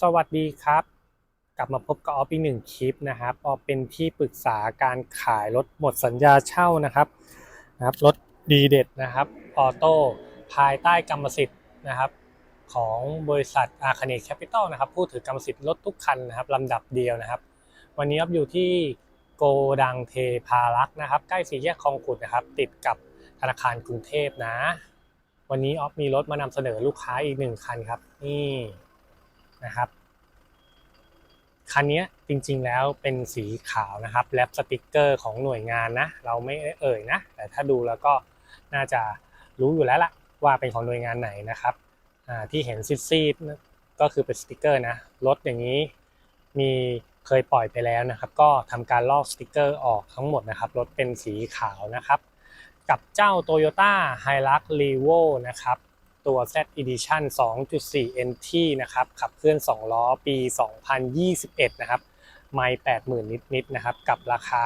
สวัสดีครับ กลับมาพบกับออฟอีกหนึ่งคลิปนะครับออฟเป็นที่ปรึกษาการขายรถหมดสัญญาเช่านะครับนะครับรถดีเด็ดนะครับออโต้ภายใต้กรรมสิทธิ์นะครับของบริษัทอาคเนแคปิตอลนะครับผู้ถือกรรมสิทธิ์รถทุกคันนะครับลำดับเดียวนะครับ วันนี้ออฟอยู่ที่โกดังเทพารักษ์นะครับ ใกล้สี่แยกคลองขุดนะครับ ติดกับธนาคารกรุงเทพนะ วันนี้ออฟมีรถมานำเสนอลูกค้าอีกหนึ่งคันครับนี่ นะครับ คันนี้จริงๆแล้วเป็นสีขาวนะครับแลบสติกเกอร์ของหน่วยงานนะ เราไม่เอ่ยนะ แต่ถ้าดูแล้วก็น่าจะรู้อยู่แล้วล่ะว่าเป็นของหน่วยงานไหนนะครับอ่าที่เห็นซีดๆก็คือเป็นสติกเกอร์นะรถอย่างนี้มีเคยปล่อยไปแล้วนะครับ ก็ทำการลอกสติกเกอร์ออกทั้งหมดนะครับรถเป็นสีขาวนะครับ กับเจ้า Toyota Hilux Revo นะครับ ตัว Z Edition 2.4 NT นะครับ ขับเคลื่อน 2 ล้อปี 2021 นะครับ ไม่ 80,000 นิดๆนะครับ กับราคา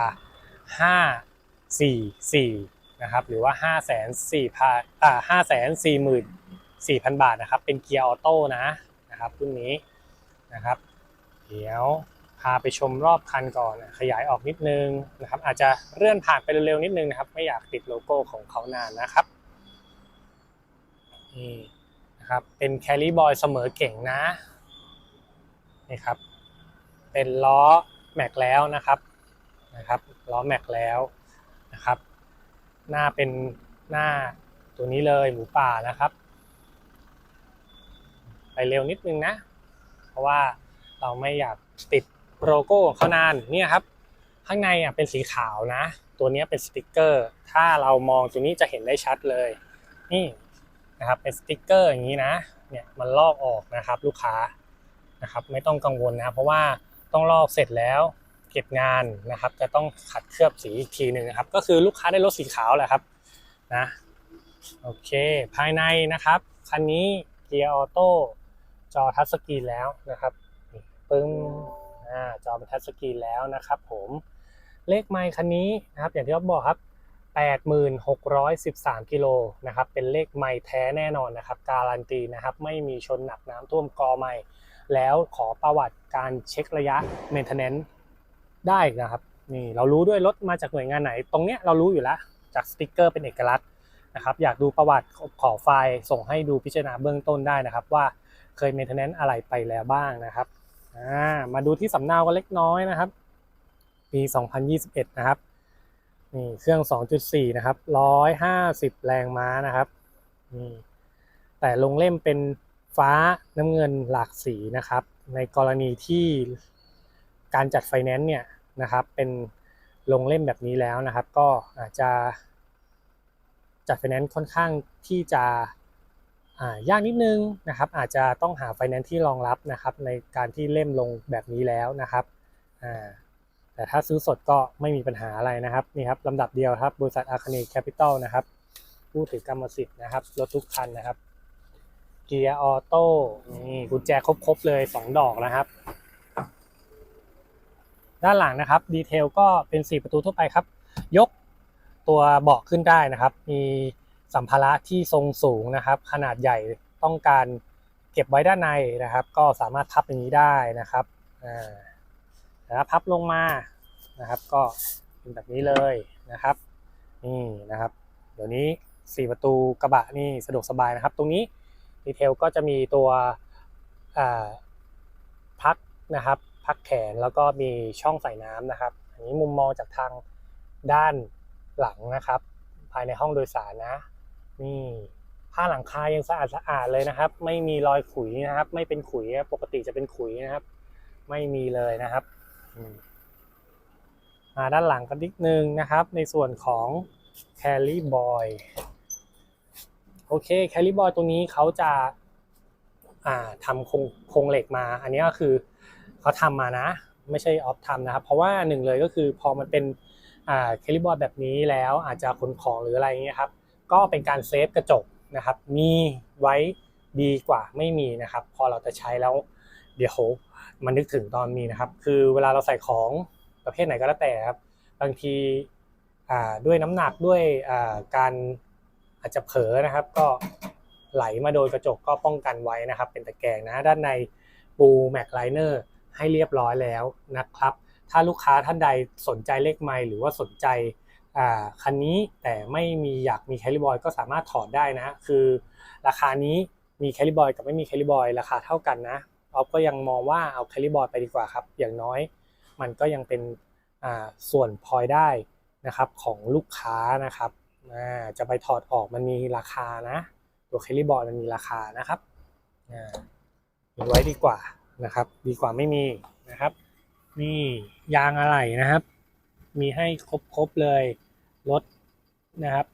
544 นะครับ หรือว่า 5,400,000อ่า544,000 บาทนะครับ เป็นเกียร์ออโต้นะนะครับรุ่นนี้นะครับ เดี๋ยวพาไปชมรอบคันก่อน ขยายออกนิดนึงนะครับ อาจจะเลื่อนผ่านไปเร็วๆนิดนึงนะครับ ไม่อยากติดโลโก้ของเขานานนะครับ นี่นะครับ เป็นแคลรี่บอยเสมอเก่งนะนี่ครับ เป็นล้อแม็กแล้วนะครับนะครับล้อแม็กแล้วนะครับ หน้าเป็นหน้าตัวนี้เลยหมูป่านะครับ ไปเร็วนิดนึงนะ เพราะว่าเราไม่อยากติดโลโก้ของเขานานเนี่ยครับ ข้างในอะเป็นสีขาวนะ ตัวนี้เป็นสติกเกอร์ ถ้าเรามองตัวนี้จะเห็นได้ชัดเลย นี่ นะครับเป็นสติกเกอร์อย่างนี้นะเนี่ยมันลอกออกนะครับลูกค้านะครับไม่ต้องกังวลนะเพราะว่าต้องลอกเสร็จแล้วเก็บงานนะครับ จะต้องขัดเคลือบสีอีกทีหนึ่งนะครับ ก็คือลูกค้าได้รถสีขาวแหละครับนะโอเค ภายในนะครับคันนี้เกียร์ออโต้จอทัชสกรีนแล้วนะครับปึ้งอ่าจอเป็นทัชสกรีนแล้วนะครับ ผมเลขไมค์คันนี้นะครับ อย่างที่อ๊อฟบอกครับ 8613 กิโลนะครับ เป็นเลขไม้แท้แน่นอนนะครับ การันตีนะครับ ไม่มีชนหนักน้ำท่วมกอไม้แล้วขอประวัติการเช็คระยะ maintenance ได้นะครับ นี่เรารู้ด้วยรถมาจากหน่วยงานไหน ตรงเนี้ยเรารู้อยู่แล้ว จากสติกเกอร์เป็นเอกลักษณ์นะครับ อยากดูประวัติขอไฟล์ส่งให้ดูพิจารณาเบื้องต้นได้นะครับ ว่าเคย maintenance อะไรไปแล้วบ้างนะครับ มาดูที่สำเนากันเล็กน้อยนะครับ ปี 2021 นะครับ นี่เครื่อง 2.4 นะครับ 150 แรงม้านะครับนี่แต่ลงเล่มเป็นฟ้าน้ำเงินหลากสีนะครับ ในกรณีที่การจัดไฟแนนซ์เนี่ยนะครับเป็นลงเล่มแบบนี้แล้วนะครับ ก็อาจจะจัดไฟแนนซ์ค่อนข้างที่จะายากนิดนึงนะครับ อาจจะต้องหาไฟแนนซ์ที่รองรับนะครับ ในการที่เล่มลงแบบนี้แล้วนะครับอ่า แต่ถ้าซื้อสดก็ไม่มีปัญหาอะไรนะครับนี่ครับลำดับเดียวครับบริษัทอาคเนแคปิตอลนะครับผู้ถือกรรมสิทธิ์นะครับรถทุกคันนะครับเกียร์ออโต้นี่กุญแจครบๆเลย 2 ดอกนะครับ ด้านหลังนะครับดีเทลก็เป็น 4 ประตูทั่วไปครับ ยกตัวเบาะขึ้นได้นะครับ มีสัมภาระที่ทรงสูงนะครับ ขนาดใหญ่ต้องการเก็บไว้ด้านในนะครับ ก็สามารถพับอย่างนี้ได้นะครับอ่า นะพับลงมานะครับ ก็เป็นแบบนี้เลยนะครับนี่นะครับ เดี๋ยวนี้ 4 ประตูกระบะนี่สะดวกสบายนะครับ ตรงนี้ดีเทลก็จะมีตัวพักนะครับ พักแขนแล้วก็มีช่องใส่น้ำนะครับ อันนี้มุมมองจากทางด้านหลังนะครับ ภายในห้องโดยสารนะ นี่ผ้าหลังคายังสะอาดสะอาดเลยนะครับ ไม่มีรอยขุยนะครับ ไม่เป็นขุยปกติจะเป็นขุยนะครับ ไม่มีเลยนะครับ มาด้านหลังกันนิดนึงนะครับ ในส่วนของ Carry Boy โอเค Carry Boy ตรงนี้เขาจะทำโครงโครงเหล็กมา อันนี้ก็คือเขาทำมานะ ไม่ใช่ออฟทำนะครับ เพราะว่าหนึ่งเลยก็คือพอมันเป็นอ่า Carry Boy แบบนี้แล้วอาจจะขนของหรืออะไรเงี้ยครับ ก็เป็นการเซฟกระจกนะครับ มีไว้ดีกว่าไม่มีนะครับ พอเราจะใช้แล้วเดี๋ยว มันนึกถึงตอนมีนะครับ คือเวลาเราใส่ของประเภทไหนก็แล้วแต่ครับ บางทีด้วยน้ำหนักด้วยการอาจจะเผลอนะครับ ก็ไหลมาโดนกระจกก็ป้องกันไว้นะครับ เป็นตะแกรงนะด้านในปูแม็กไลเนอร์ให้เรียบร้อยแล้วนะครับ ถ้าลูกค้าท่านใดสนใจเลขไมล์หรือว่าสนใจคันนี้แต่ไม่มีอยากมีแคลิบอยก็สามารถถอดได้นะ คือราคานี้มีแคลิบอยกับไม่มีแคลิบอยราคาเท่ากันนะ ออฟก็ยังมองว่าเอาแคลิบอยไปดีกว่าครับ อย่างน้อยมันก็ยังเป็นส่วนพลอยได้นะครับของลูกค้านะครับจะไปถอดออกมันมีราคานะ ตัวแคลิบอยมันมีราคานะครับอ่ามีไว้ดีกว่านะครับ ดีกว่าไม่มีนะครับ นี่ยางอะไหล่นะครับ มีให้ครบๆเลยรถนะครับ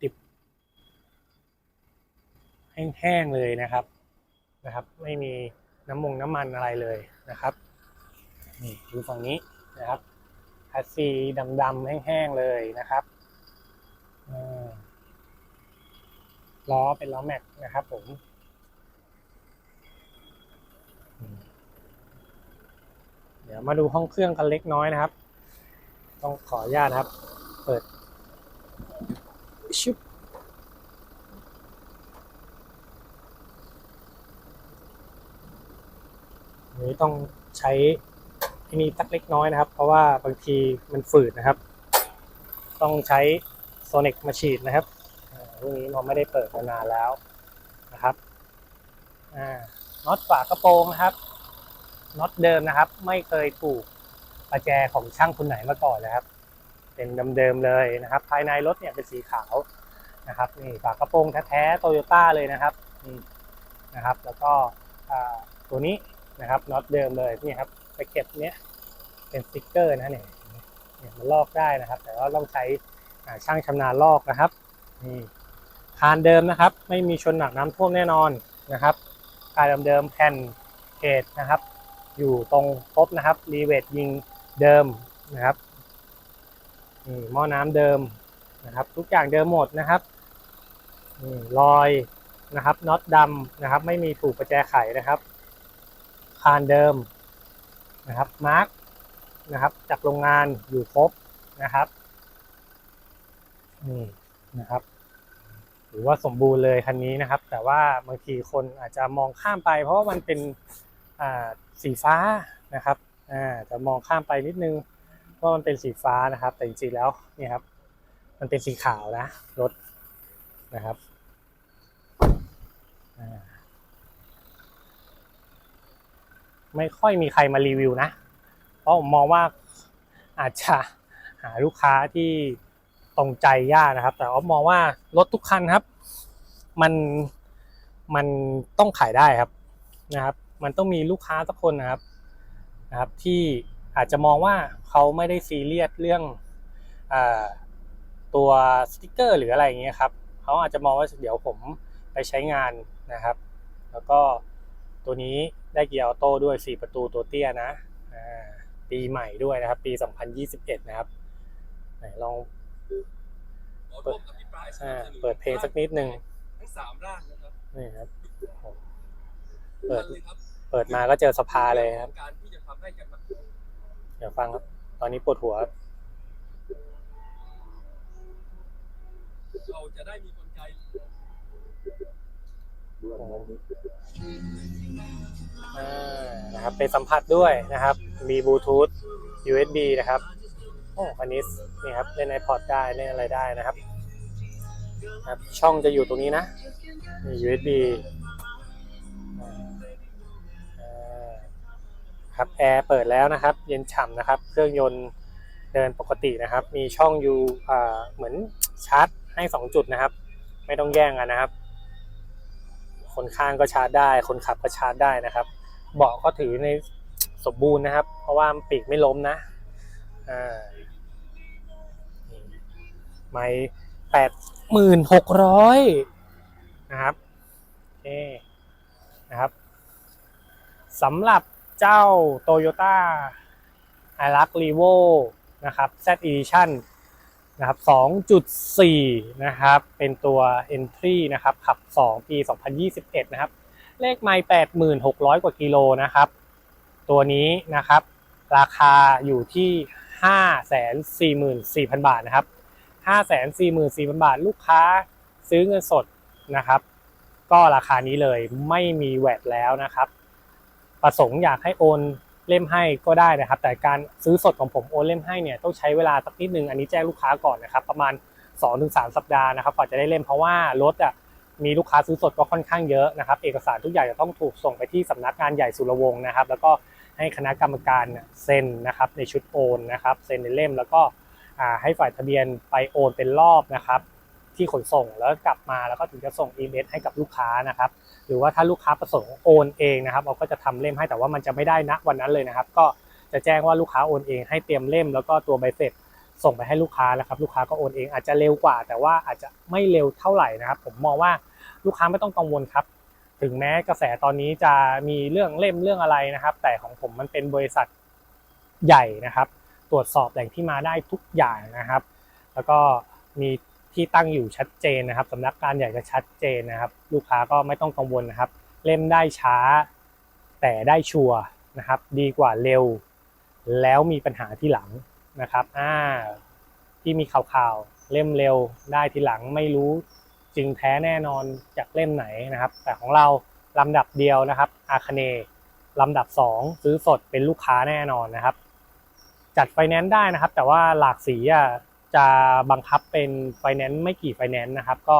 ติดแห้งๆเลยนะครับ นะครับ ไม่มีน้ำมงน้ำมันอะไรเลยนะครับนี่ดูฝั่งนี้นะครับแพสซีดำๆแห้งๆเลยนะครับล้อเป็นล้อแม็กนะครับผมเดี๋ยวมาดูห้องเครื่องกันเล็กน้อยนะครับ ต้องขออนุญาตนะครับ เปิดชุบ นี้ต้องใช้ที่นี่ตักเล็กน้อยนะครับ เพราะว่าบางทีมันฝืดนะครับ ต้องใช้โซนิกมาฉีดนะครับอ่ารุ่นนี้เราไม่ได้เปิดมานานแล้วนะครับน็อตฝากระโปรงนะครับน็อตเดิมนะครับ ไม่เคยถูกประแจของช่างคนไหนมาก่อนเลยครับ เป็นเดิมๆเลยนะครับ ภายในรถเนี่ยเป็นสีขาวนะครับนี่ฝากระโปรงแท้ๆโตโยต้าเลยนะครับนี่นะครับ แล้วก็ตัวนี้ นะครับน็อตเดิมเลยนี่ครับตะเข็บเนี้ยเป็นสติ๊กเกอร์นะเนี่ยเนี่ยมันลอกได้นะครับ แต่ว่าต้องใช้ช่างชำนาญลอกนะครับนี่คานเดิมนะครับ ไม่มีชนหนักน้ำท่วมแน่นอนนะครับคานเดิมๆแผ่นเกตนะครับ อยู่ตรงครบนะครับรีเวทยิงเดิมนะครับนี่หม้อน้ำเดิมนะครับ ทุกอย่างเดิมหมดนะครับนี่รอยนะครับน็อตดำนะครับ ไม่มีถูกประแจไขนะครับ คานเดิมนะครับมาร์กนะครับจากโรงงานอยู่ครบนะครับนี่นะครับหรือว่าสมบูรณ์เลยคันนี้นะครับ แต่ว่าบางทีคนอาจจะมองข้ามไป เพราะว่ามันเป็นอ่าสีฟ้านะครับอ่าจะมองข้ามไปนิดนึงว่ามันเป็นสีฟ้านะครับ แต่จริงๆแล้วนี่ครับ มันเป็นสีขาวนะรถนะครับอ่า ไม่ค่อยมีใครมารีวิวนะ เพราะผมมองว่าอาจจะหาลูกค้าที่ตรงใจยากนะครับ แต่ออมองว่ารถทุกคันครับ มันมันต้องขายได้ครับนะครับ มันต้องมีลูกค้าสักคนนะครับนะครับ ที่อาจจะมองว่าเขาไม่ได้ซีเรียสเรื่องอตัวสติกเกอร์หรืออะไรอย่างเงี้ยครับเขาอาจจะมองว่าเดี๋ยวผมไปใช้งานนะครับ แล้วก็ ตัวนี้ได้เกียร์ออโต้ด้วย 4 ประตูตัวเตี้ยนะอ่าปีใหม่ด้วยนะครับ ปี 2021 นะครับไหนลองขอร่วมอภิปรายสนัอ่าบสนุนเปิดเพลงสักนิดนึงทั้งสามร่างนะครับนี่ครับเปิดเลยครับเปิดมาก็เจอสภาเลยครับการที่จะทำให้กันมาเดี๋ยวฟังครับ ตอนนี้ปวดหัวเราจะได้มีกลไกอ่า นะครับเป็นสัมผัสด้วยนะครับ มีบลูทูธ USB นะครับโอ้คันนี้นี่ครับเล่น iPod ได้เล่นอะไรได้นะครับครับ ช่องจะอยู่ตรงนี้นะมี USB ครับแอร์เปิดแล้วนะครับ เย็นฉ่ำนะครับ เครื่องยนต์เดินปกตินะครับ มีช่องยูอ่าเหมือนชาร์จให้สองจุดนะครับ ไม่ต้องแย่งกันนะครับ คนข้างก็ชาร์จได้ คนขับก็ชาร์จได้นะครับ เบาะก็ถือในสมบูรณ์นะครับ เพราะว่าปีกไม่ล้มนะไม่แปดหมื่นหกร้อยนะครับโอนะครับสำหรับเจ้า Toyota i l u x r e v o นะครับ Z Edition นะครับ 2.4 นะครับ เป็นตัว Entry นะครับ ขับ 2 ปี 2021 นะครับ เลขไม่86,600 กว่ากิโลนะครับ ตัวนี้นะครับ ราคาอยู่ที่ 544,000 บาทนะครับ 544,000 บาท ลูกค้าซื้อเงินสดนะครับ ก็ราคานี้เลยไม่มีแวดแล้วนะครับ ประสงค์อยากให้โอน เล่มให้ก็ได้นะครับ แต่การซื้อสดของผมโอนเล่มให้เนี่ยต้องใช้เวลาสักนิดนึงอันนี้แจ้งลูกค้าก่อนนะครับ ประมาณ 2-3 สัปดาห์นะครับกว่าจะได้เล่มเพราะว่ารถอะมีลูกค้าซื้อสดก็ค่อนข้างเยอะนะครับ เอกสารทุกอย่างจะต้องถูกส่งไปที่สำนักงานใหญ่สุรวงศ์นะครับ แล้วก็ให้คณะกรรมการเซ็นนะครับในชุดโอนนะครับเซ็นในเล่มแล้วก็ให้ฝ่ายทะเบียนไปโอนเป็นรอบนะครับ ที่ขนส่งแล้วกลับมาแล้วก็ถึงจะส่งอีเมลให้กับลูกค้านะครับหรือว่าถ้าลูกค้าประสงค์โอนเองนะครับเราก็จะทำเล่มให้แต่ว่ามันจะไม่ได้ณวันนั้นเลยนะครับ ก็จะแจ้งว่าลูกค้าโอนเองให้เตรียมเล่ม แล้วก็ตัวใบเสร็จส่งไปให้ลูกค้านะครับลูกค้าก็โอนเองอาจจะเร็วกว่า แต่ว่าอาจจะไม่เร็วเท่าไหร่นะครับ ผมมองว่าลูกค้าไม่ต้องกังวลครับ ถึงแม้กระแสตอนนี้จะมีเรื่องเล่มเรื่องอะไรนะครับ แต่ของผมมันเป็นบริษัทใหญ่นะครับ ตรวจสอบแหล่งที่มาได้ทุกอย่างนะครับ แล้วก็มี ที่ตั้งอยู่ชัดเจนนะครับสำนักงานใหญ่ก็ชัดเจนนะครับ ลูกค้าก็ไม่ต้องกังวลนะครับ เล่มได้ช้า แต่ได้ชัวร์นะครับ ดีกว่าเร็ว แล้วมีปัญหาที่หลังนะครับอ่าที่มีข่าวๆเล่มเร็วได้ทีหลังไม่รู้จริงแท้แน่นอนจากเล่มไหนนะครับ แต่ของเราลำดับเดียวนะครับอาคเนลำดับ 2 ซื้อสดเป็นลูกค้าแน่นอนนะครับ จัดไฟแนนซ์ได้นะครับ แต่ว่าหลากสีอะ จะบังคับเป็นไฟแนนซ์ไม่กี่ไฟแนนซ์นะครับ ก็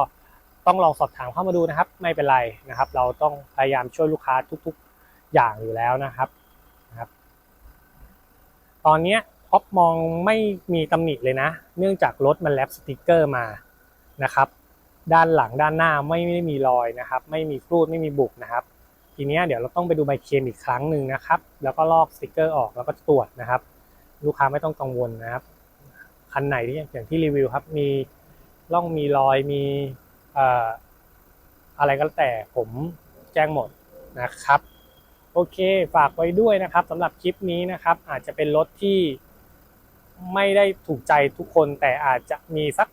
ต้องลองสอบถามเข้ามาดูนะครับ ไม่เป็นไรนะครับ เราต้องพยายามช่วยลูกค้าทุกๆอย่างอยู่แล้วนะครับนะครับ ตอนนี้ยท็อปมองไม่มีตำหนิเลยนะ เนื่องจากรถมันแลบสติกเกอร์มานะครับ ด้านหลังด้านหน้าไม่ได้มีรอยนะครับ ไม่มีครูดไม่มีบุกนะครับ ทีนี้เดี๋ยวเราต้องไปดูใบเคลมอีกครั้งหนึ่งนะครับ แล้วก็ลอกสติกเกอร์ออกแล้วก็ตรวจนะครับ ลูกค้าไม่ต้องกังวลนะครับ คันไหนที่อย่างที่รีวิวครับ มีร่องมีรอยมีอะไรก็แล้วแต่ผมแจ้งหมดนะครับ โอเคฝากไว้ด้วยนะครับสำหรับคลิปนี้นะครับ อาจจะเป็นรถที่ไม่ได้ถูกใจทุกคนแต่อาจจะมีสัก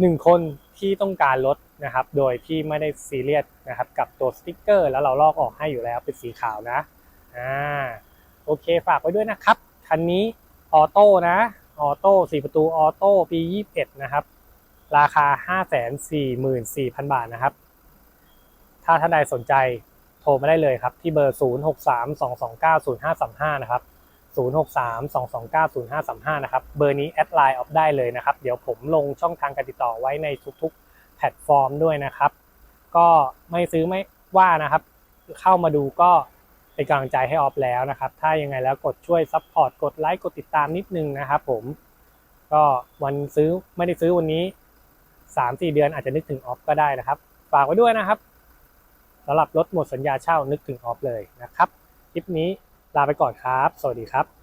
หนึ่งคนที่ต้องการรถนะครับ โดยที่ไม่ได้ซีเรียสนะครับ กับตัวสติกเกอร์ แล้วเราลอกออกให้อยู่แล้วเป็นสีขาวนะอ่าโอเคฝากไว้ด้วยนะครับ คันนี้ออโต้นะ ออโต้4ประตูออโต้ปี 21 นะครับ ราคา 544,000 บาทนะครับ ถ้าท่านใดสนใจโทรมาได้เลยครับ ที่เบอร์ 0632290535 นะครับ 0632290535 นะครับ เบอร์นี้แอดไลน์ออฟได้เลยนะครับ เดี๋ยวผมลงช่องทางการติดต่อไว้ในทุกๆ แพลตฟอร์มด้วยนะครับ ก็ไม่ซื้อไม่ว่านะครับ เข้ามาดูก็ เป็นกำลังใจให้ออฟแล้วนะครับ ถ้ายังไงแล้วกดช่วยซัพพอร์ตกดไลค์กดติดตามนิดนึงนะครับผมก็วันซื้อไม่ได้ซื้อวันนี้3-4เดือนอาจจะนึกถึงออฟก็ได้นะครับ ฝากไว้ด้วยนะครับสำหรับรถหมดสัญญาเช่านึกถึงออฟเลยนะครับ คลิปนี้ลาไปก่อนครับ สวัสดีครับ